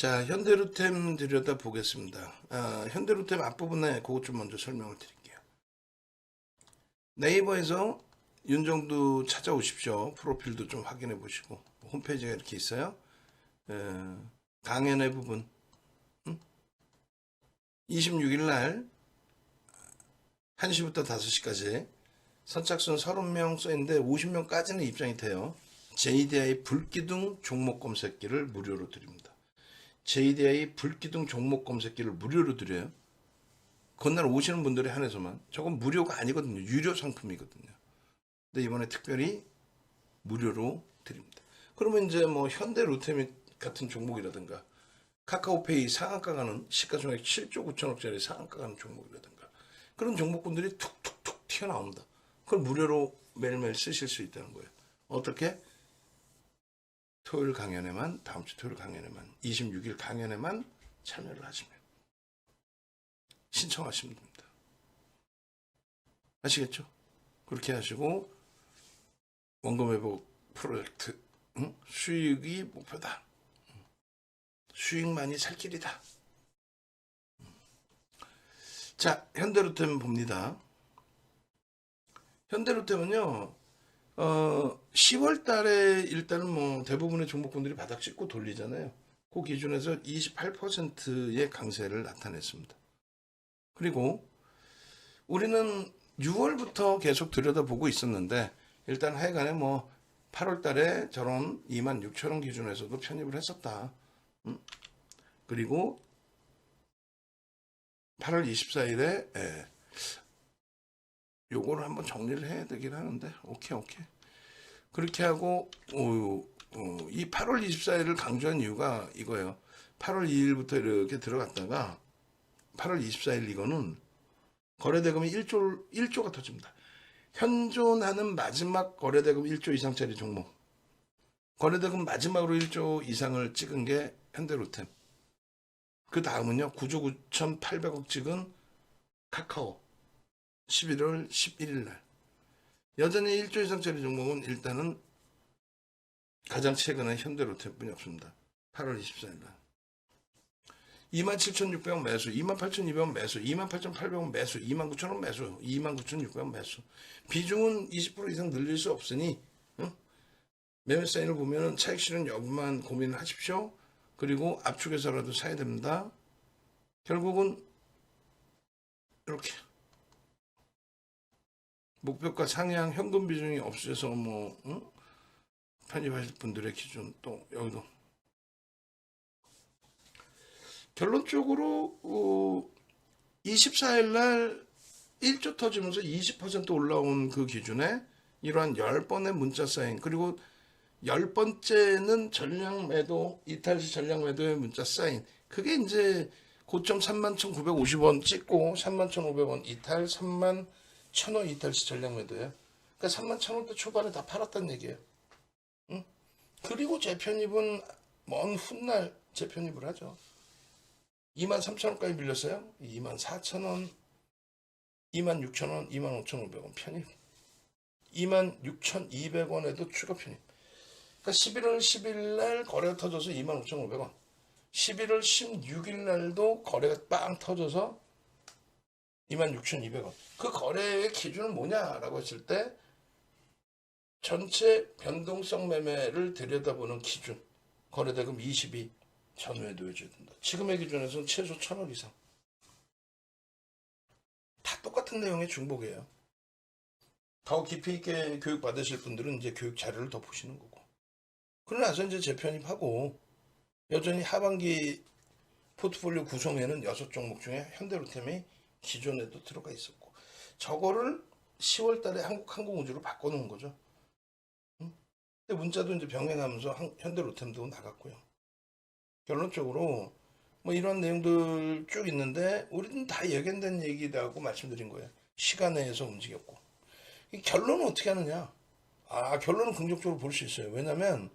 자, 현대로템 들여다 보겠습니다. 아, 현대로템 앞부분에 그것 좀 먼저 설명을 드릴게요. 네이버에서 윤정두 찾아오십시오. 프로필도 좀 확인해 보시고 홈페이지가 이렇게 있어요. 에, 강연의 부분 26일 날 1시부터 5시까지 선착순 30명 써있는데 50명까지는 입장이 돼요. JDI 불기둥 종목 검색기를 무료로 드립니다. JDI 불기둥 종목 검색기를 무료로 드려요. 그날 오시는 분들에 한해서만. 저건 무료가 아니거든요. 유료 상품이거든요. 근데 이번에 특별히 무료로 드립니다. 그러면 이제 뭐 현대 로테미 같은 종목이라든가 카카오페이 상한가 가는 시가총액 7조 9천억짜리 상한가 가는 종목이라든가 그런 종목군들이 툭툭툭 튀어나옵니다. 그걸 무료로 매일매일 쓰실 수 있다는 거예요. 어떻게? 토요일 강연에만 다음 주 토요일 강연에만 26일 강연에만 참여를 하시면 신청하시면 됩니다. 아시겠죠? 그렇게 하시고 원금 회복 프로젝트 응? 수익이 목표다. 수익만이 살 길이다. 자, 현대로템 봅니다. 현대로템은요, 어, 10월 달에 일단은 뭐 대부분의 종목군들이 바닥 찍고 돌리잖아요. 그 기준에서 28%의 강세를 나타냈습니다. 그리고 우리는 6월부터 계속 들여다보고 있었는데 일단 하여간에 뭐 8월 달에 저런 2만 6천 원 기준에서도 편입을 했었다. 음. 그리고 8월 24일에 예, 요거를 한번 정리를 해야 되긴 하는데 오케이 오케이. 그렇게 하고 어, 어, 이 8월 24일을 강조한 이유가 이거예요. 8월 2일부터 이렇게 들어갔다가 8월 24일 이거는 거래대금이 1조 1조가 터집니다. 현존하는 마지막 거래대금 1조 이상짜리 종목. 거래대금 마지막으로 1조 이상을 찍은 게 현대로템. 그 다음은요 9조 9,800억 찍은 카카오 11월 11일 날. 여전히 1조 이상짜리 종목은 일단은 가장 최근에 현대로템뿐이 없습니다. 8월 24일 날. 27,600원 매수, 28,200원 매수, 28,800원 매수, 29,000원 매수, 29,600원 매수. 비중은 20% 이상 늘릴 수 없으니 응? 매매 사인을 보면은 차익 실현 여부만 고민하십시오. 그리고 압축해서라도 사야 됩니다. 결국은 이렇게 목표가 상향 현금 비중이 없어서 뭐 응? 편입하실 분들의 기준 또 여기도. 결론적으로 어, 24일 날 1조 터지면서 20% 올라온 그 기준에 이러한 10번의 문자 사인 그리고 10번째는 전량 매도 이탈 시 전량 매도의 문자 사인. 그게 이제 고점 31,950원 찍고 31,500원 이탈 3만 1,000원 이탈 시 전량 매도예요. 그러니까 3만 1,000원대 초반에 다 팔았다는 얘기예요. 응? 그리고 재편입은 먼 훗날 재편입을 하죠. 2만 3천원까지 빌렸어요. 2만 4천원, 2만 6천원, 2만 5천5백원 편입. 2만 6천2백원에도 추가 편입. 그러니까 11월 10일 날 거래가 터져서 2만 5천5백원 11월 16일 날도 거래가 빵 터져서 26,200원. 그 거래의 기준은 뭐냐라고 했을 때 전체 변동성 매매를 들여다보는 기준. 거래대금 20이 전후에 놓여져야 된다. 지금의 기준에서는 최소 1,000억 이상. 다 똑같은 내용의 중복이에요. 더 깊이 있게 교육 받으실 분들은 이제 교육 자료를 더 보시는 거고. 그러고 나서 이제 재편입하고 여전히 하반기 포트폴리오 구성에는 여섯 종목 중에 현대로템이 기존에도 들어가 있었고 저거를 10월 달에 한국 항공우주로 바꿔놓은 거죠. 응? 근데 문자도 이제 병행하면서 한- 현대로템도 나갔고요. 결론적으로 뭐 이런 내용들 쭉 있는데 우리는 다 예견된 얘기라고 말씀드린 거예요. 시간 내에서 움직였고 이 결론은 어떻게 하느냐? 아 결론은 긍정적으로 볼 수 있어요. 왜냐하면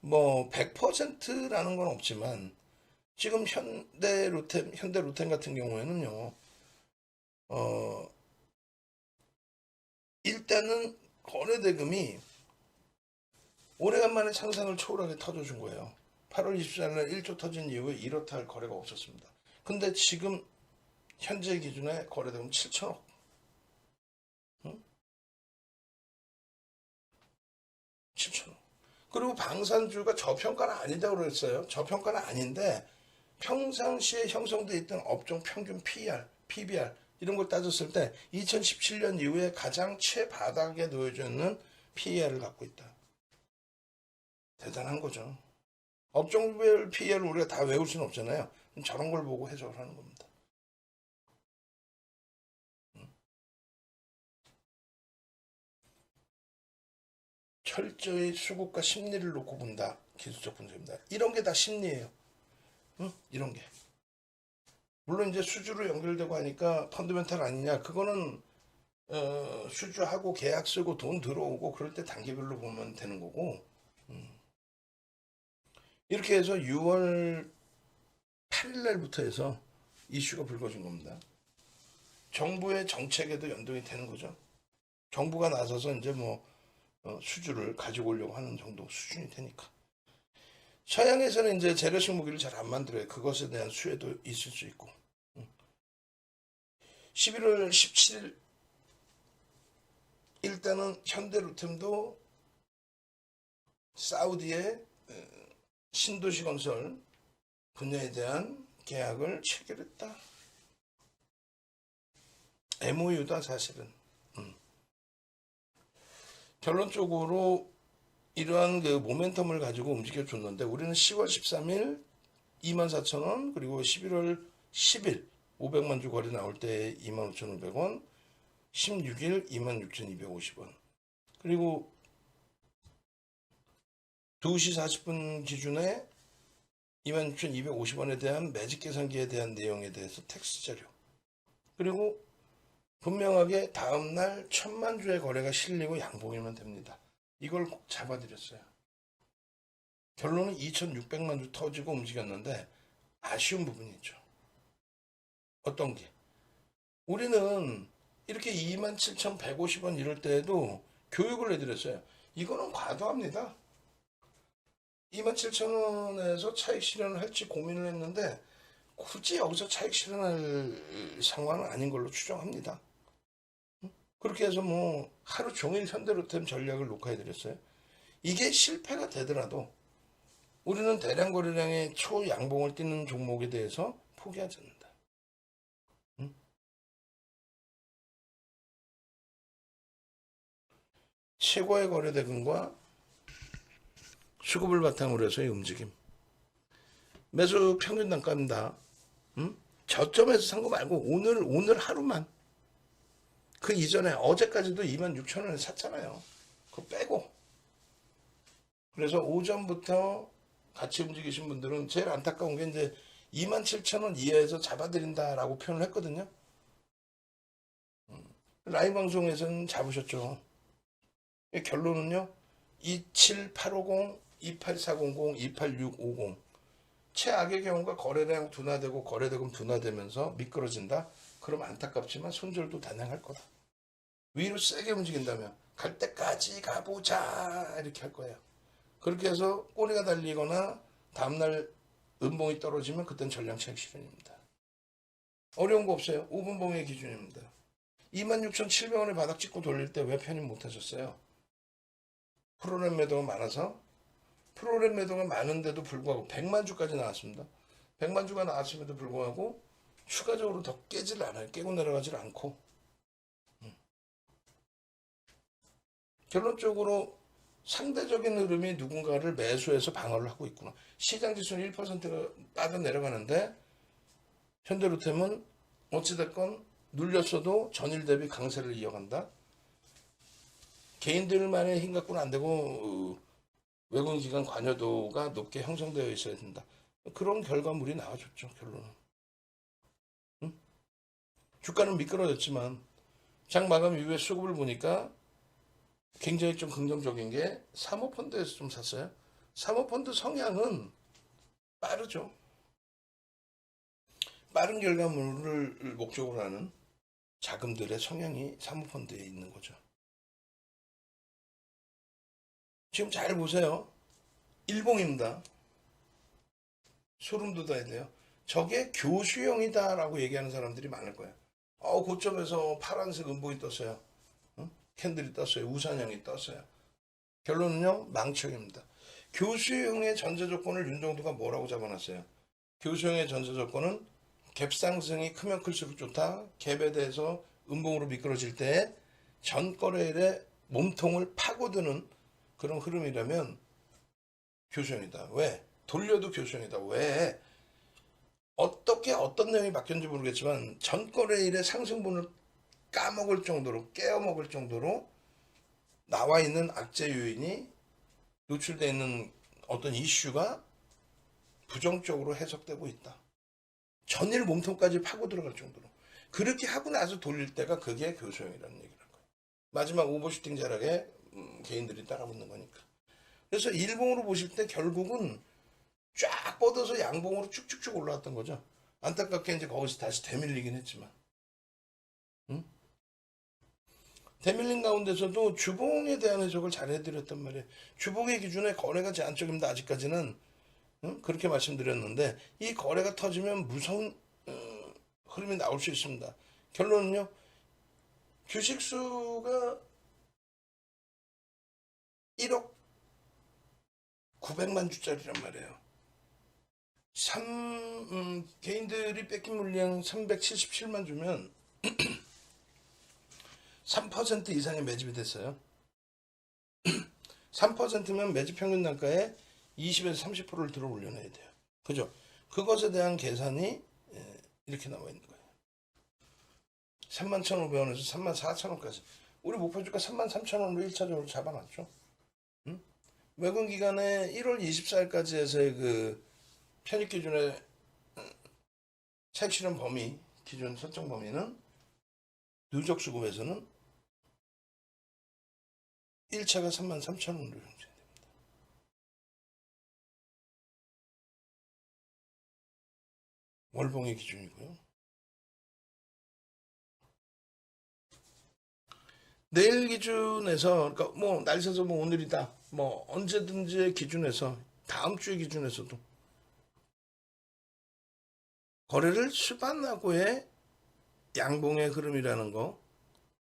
뭐 100%라는 건 없지만 지금 현대 로템 현대 로템 같은 경우에는요. 어 일단은 거래 대금이 오래간만에 상상을 초월하게 터져준 거예요. 8월 24일 날 1조 터진 이후에 이렇다 할 거래가 없었습니다. 근데 지금 현재 기준에 거래대금 7천억. 응? 7천억. 그리고 방산주가 저평가는 아니다고 그랬어요. 저평가는 아닌데 평상시에 형성돼 있던 업종 평균 PER, PBR 이런 걸 따졌을 때 2017년 이후에 가장 최바닥에 놓여져 있는 PER을 갖고 있다. 대단한 거죠. 업종별 PER을 우리가 다 외울 수는 없잖아요. 저런 걸 보고 해석을 하는 겁니다. 철저히 수급과 심리를 놓고 본다. 기술적 분석입니다. 이런 게 다 심리예요. 응? 이런 게. 물론 이제 수주로 연결되고 하니까 펀드멘탈 아니냐. 그거는 어, 수주하고 계약 쓰고 돈 들어오고 그럴 때 단계별로 보면 되는 거고. 음. 이렇게 해서 6월 8일 날부터 해서 이슈가 불거진 겁니다. 정부의 정책에도 연동이 되는 거죠. 정부가 나서서 이제 뭐 어, 수주를 가지고 오려고 하는 정도 수준이 되니까. 서양에서는 이제 재래식 무기를 잘 안 만들어요. 그것에 대한 수혜도 있을 수 있고. 음. 11월 17일 일단은 현대로템도 사우디의 어, 신도시 건설 분야에 대한 계약을 체결했다. MOU다 사실은. 음. 결론적으로 이러한 그 모멘텀을 가지고 움직여 줬는데 우리는 10월 13일 24,000원 그리고 11월 10일 500만 주 거래 나올 때 25,500원 16일 26,250원 그리고 2시 40분 기준에 26,250원에 대한 매직 계산기에 대한 내용에 대해서 텍스트 자료 그리고 분명하게 다음날 천만 주의 거래가 실리고 양봉이면 됩니다. 이걸 꼭 잡아드렸어요. 결론은 2,600만 주 터지고 움직였는데 아쉬운 부분이 있죠. 어떤 게? 우리는 이렇게 27,150원 이럴 때에도 교육을 해드렸어요. 이거는 과도합니다. 27,000원에서 차익 실현을 할지 고민을 했는데 굳이 여기서 차익 실현할 상황은 아닌 걸로 추정합니다. 그렇게 해서 뭐 하루 종일 현대로템 전략을 녹화해드렸어요. 이게 실패가 되더라도 우리는 대량 거래량의 초양봉을 띠는 종목에 대해서 포기하지 않는다. 응? 최고의 거래 대금과 수급을 바탕으로 해서의 움직임. 매수 평균 단가입니다. 응? 저점에서 산 거 말고 오늘 오늘 하루만 그 이전에 어제까지도 2만 6천 원에 샀잖아요. 그거 빼고. 그래서 오전부터 같이 움직이신 분들은 제일 안타까운 게 이제 2만 7천 원 이하에서 잡아드린다라고 표현을 했거든요. 음, 라이브 방송에서는 잡으셨죠. 결론은요. 27850, 28400, 28650. 최악의 경우가 거래량 둔화되고 거래대금 둔화되면서 미끄러진다. 그럼 안타깝지만 손절도 단행할 거다. 위로 세게 움직인다면 갈 때까지 가보자 이렇게 할 거예요. 그렇게 해서 꼬리가 달리거나 다음날 음봉이 떨어지면 그땐 전량차익 실현입니다. 어려운 거 없어요. 5분 봉의 기준입니다. 26,700원에 바닥 찍고 돌릴 때 왜 편입 못 하셨어요? 프로그램 매도가 많아서 프로그램 매도가 많은데도 불구하고 100만 주까지 나왔습니다. 100만 주가 나왔음에도 불구하고 추가적으로 더 깨질 않아요. 깨고 내려가질 않고. 결론적으로 상대적인 흐름이 누군가를 매수해서 방어를 하고 있구나. 시장 지수는 1%가 빠져 내려가는데 현대로템은 어찌됐건 눌렸어도 전일 대비 강세를 이어간다. 개인들만의 힘 갖고는 안 되고 어, 외국인 기관 관여도가 높게 형성되어 있어야 된다. 그런 결과물이 나와줬죠 결론은. 응? 주가는 미끄러졌지만 장 마감 이후에 수급을 보니까 굉장히 좀 긍정적인 게 사모펀드에서 좀 샀어요. 사모펀드 성향은 빠르죠. 빠른 결과물을 목적으로 하는 자금들의 성향이 사모펀드에 있는 거죠. 지금 잘 보세요. 일봉입니다. 소름 돋아야 돼요. 저게 교수형이다라고 얘기하는 사람들이 많을 거예요. 어, 고점에서 파란색 음봉이 떴어요. 응? 캔들이 떴어요. 우산형이 떴어요. 결론은요, 망청입니다. 교수형의 전제 조건을 윤정도가 뭐라고 잡아놨어요? 교수형의 전제 조건은 갭 상승이 크면 클수록 좋다. 갭에 대해서 음봉으로 미끄러질 때 전거래일의 몸통을 파고드는 그런 흐름이라면 교수형이다. 왜? 돌려도 교수형이다. 왜? 어떻게 어떤 내용이 바뀌었는지 모르겠지만 전거래일의 상승분을 까먹을 정도로 깨어먹을 정도로 나와 있는 악재 요인이 노출되어 있는 어떤 이슈가 부정적으로 해석되고 있다. 전일 몸통까지 파고 들어갈 정도로 그렇게 하고 나서 돌릴 때가 그게 교수형이라는 얘기를 한 거예요. 마지막 오버슈팅 자락에 음, 개인들이 따라붙는 거니까. 그래서 일봉으로 보실 때 결국은 쫙 뻗어서 양봉으로 쭉쭉쭉 올라왔던 거죠. 안타깝게 이제 거기서 다시 대밀리긴 했지만. 응? 대밀린 가운데서도 주봉에 대한 해석을 잘 해드렸단 말이에요. 주봉의 기준에 거래가 제한적입니다. 아직까지는. 응? 그렇게 말씀드렸는데 이 거래가 터지면 무서운 어, 흐름이 나올 수 있습니다. 결론은요. 주식수가 1억 900만 주짜리란 말이에요. 3, 음, 개인들이 뺏긴 물량 377만 주면 3% 이상의 매집이 됐어요. 3%면 매집 평균 단가에 20에서 30%를 들어 올려놔야 돼요. 그죠? 그것에 대한 계산이 예, 이렇게 나와 있는 거예요. 31,500원에서 34,000원까지. 우리 목표 주가 33,000원으로 1차적으로 잡아놨죠. 응? 외근 기간에 1월 24일까지 해서의 그 편입 기준의 차익 실현 범위 기준 설정 범위는 누적 수급에서는 1차가 33,000원으로 형성됩니다. 월봉의 기준이고요. 내일 기준에서 그러니까 뭐 날새서 뭐 오늘이다 뭐 언제든지의 기준에서 다음 주의 기준에서도 거래를 수반하고의 양봉의 흐름이라는 거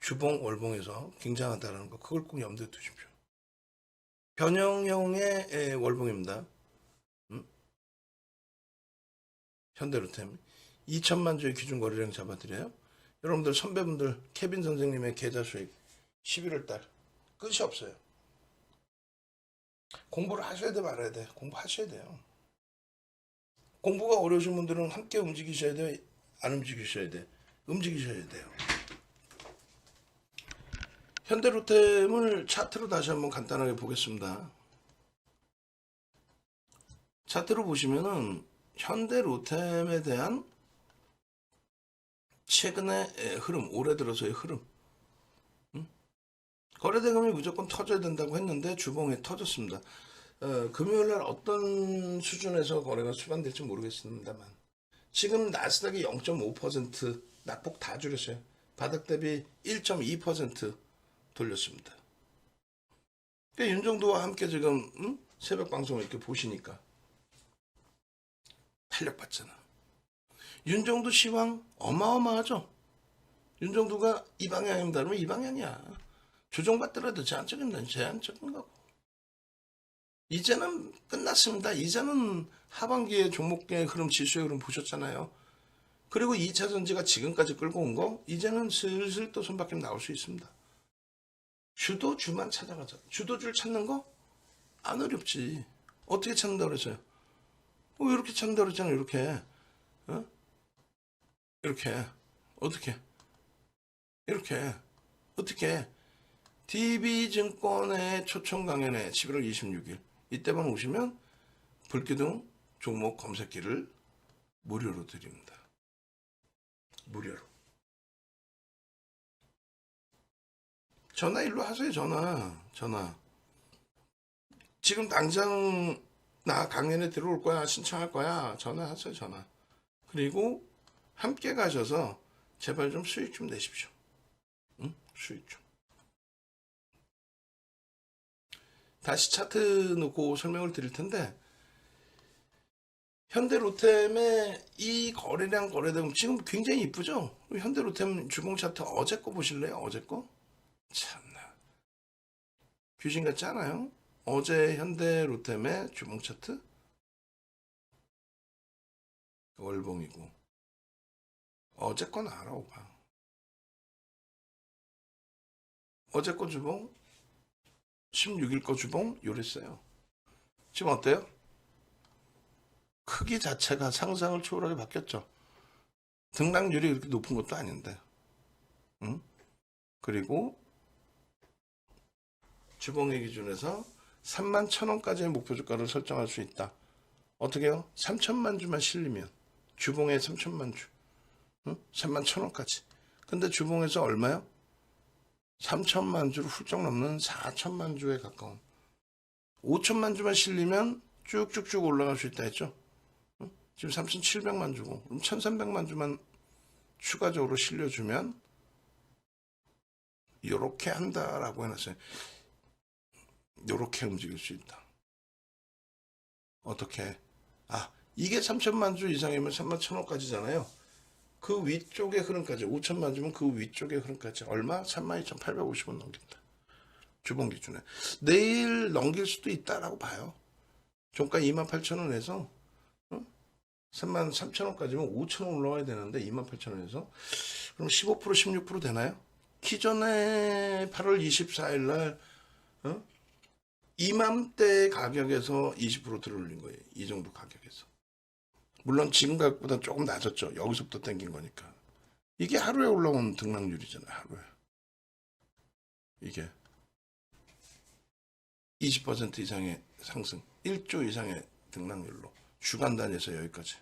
주봉 월봉에서 굉장하다는 거 그걸 꼭 염두에 두십시오. 변형형의 에, 월봉입니다. 음? 현대로템 2천만 주의 기준 거래량 잡아드려요. 여러분들 선배분들 케빈 선생님의 계좌 수익 11월 달 끝이 없어요. 공부를 하셔야 돼 말아야 돼. 공부하셔야 돼요. 공부가 어려우신 분들은 함께 움직이셔야 돼. 안 움직이셔야 돼. 움직이셔야 돼요. 현대로템을 차트로 다시 한번 간단하게 보겠습니다. 차트로 보시면은 현대로템에 대한 최근의 에, 흐름, 올해 들어서의 흐름. 음? 거래대금이 무조건 터져야 된다고 했는데 주봉에 터졌습니다. 어, 금요일 날 어떤 수준에서 거래가 수반될지 모르겠습니다만 지금 나스닥이 0.5% 낙폭 다 줄였어요. 바닥 대비 1.2% 돌렸습니다. 그러니까 윤정도와 함께 지금 음? 새벽 방송을 이렇게 보시니까 탄력 받잖아. 윤정도 시황 어마어마하죠. 윤정도가 이 방향입니다. 그러면 이 방향이야. 조정받더라도 제한적입니다. 제한적인 거고. 이제는 끝났습니다. 이제는 하반기에 종목의 흐름, 지수의 흐름 보셨잖아요. 그리고 2차 전지가 지금까지 끌고 온 거, 이제는 슬슬 또 손바뀜 나올 수 있습니다. 주도주만 찾아가자. 주도주를 찾는 거? 안 어렵지. 어떻게 찾는다 그랬어요? 어, 이렇게 찾는다 그랬잖아요. 이렇게. 어? 이렇게. 어떻게? 이렇게. 어떻게? DB증권의 초청 강연회 11월 26일. 이때만 오시면 불기둥 종목 검색기를 무료로 드립니다. 무료로. 전화 일로 하세요, 전화. 전화. 지금 당장 나 강연에 들어올 거야, 신청할 거야. 전화하세요, 전화. 그리고 함께 가셔서 제발 좀 수익 좀 내십시오. 응? 수익 좀. 다시 차트 놓고 설명을 드릴 텐데 현대로템의 이 거래량 거래대금 지금 굉장히 이쁘죠? 현대로템 주봉 차트 어제 거 보실래요? 어제 거? 참나. 귀신 같지 않아요? 어제 현대 로템의 주봉 차트? 월봉이고. 어제 건 알아, 오빠. 어제 거 주봉? 16일 거 주봉? 요랬어요. 지금 어때요? 크기 자체가 상상을 초월하게 바뀌었죠. 등락률이 그렇게 높은 것도 아닌데. 응? 그리고 주봉의 기준에서 3만 1천원까지의 목표 주가를 설정할 수 있다. 어떻게요? 3천만 주만 실리면 주봉에 3천만 주. 응? 3만 1천원까지. 근데 주봉에서 얼마요? 3천만 주를 훌쩍 넘는 4천만 주에 가까운 5천만 주만 실리면 쭉쭉쭉 올라갈 수 있다 했죠. 응? 지금 3,700만 주고 그럼 1,300만 주만 추가적으로 실려주면 이렇게 한다라고 해놨어요. 이렇게 움직일 수 있다. 어떻게? 아 이게 3천만 주 이상이면 3만 1천원까지잖아요. 그 위쪽의 흐름까지 5천만 주면 그 위쪽의 흐름까지 얼마? 32,850원 넘긴다. 주봉 기준에. 내일 넘길 수도 있다라고 봐요. 종가 28,000원에서 어? 3만 3천원까지면 5천원 올라와야 되는데 28,000원에서 그럼 15% 16% 되나요? 기존에 8월 24일 날 어? 이맘때 가격에서 20% 들어올린 거예요. 이 정도 가격에서. 물론 지금 가격보다 조금 낮았죠. 여기서부터 땡긴 거니까. 이게 하루에 올라온 등락률이잖아요. 하루에. 이게 20% 이상의 상승, 1조 이상의 등락률로 주간 단위에서 여기까지.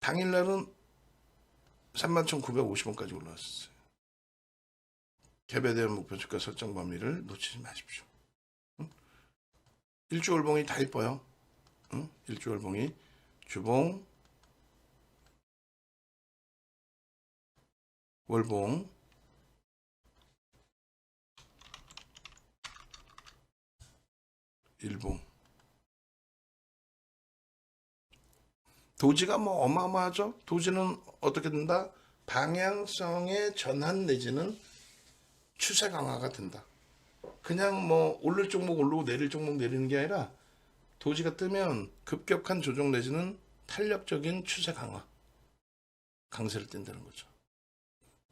당일날은 31,950원까지 올라왔어요. 개별 대한 목표 주가 설정 범위를 놓치지 마십시오. 응? 일주 월봉이 다 이뻐요. 응? 일주 월봉이 주봉 월봉 일봉 도지가 뭐 어마어마하죠. 도지는 어떻게 된다? 방향성의 전환 내지는 추세 강화가 된다. 그냥 뭐 오를 종목 오르고 내릴 종목 내리는 게 아니라 도지가 뜨면 급격한 조정 내지는 탄력적인 추세 강화, 강세를 띈다는 거죠.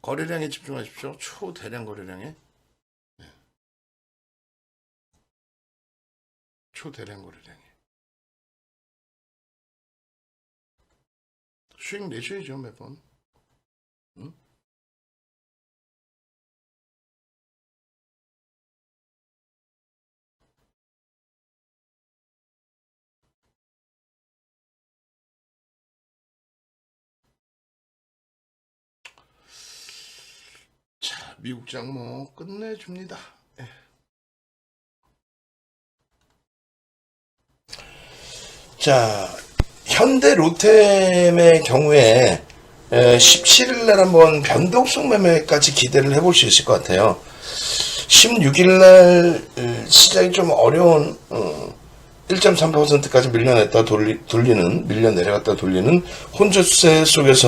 거래량에 집중하십시오. 초대량 거래량에. 네. 초대량 거래량에. 수익 내셔야죠, 매번. 미국장 뭐 끝내줍니다. 예. 자, 현대 로템의 경우에 17일 날 한번 변동성 매매까지 기대를 해볼 수 있을 것 같아요. 16일 날 어, 시장이 좀 어려운 1.3%까지 밀려냈다 돌리, 돌리는 밀려 내려갔다 돌리는 혼조세 속에서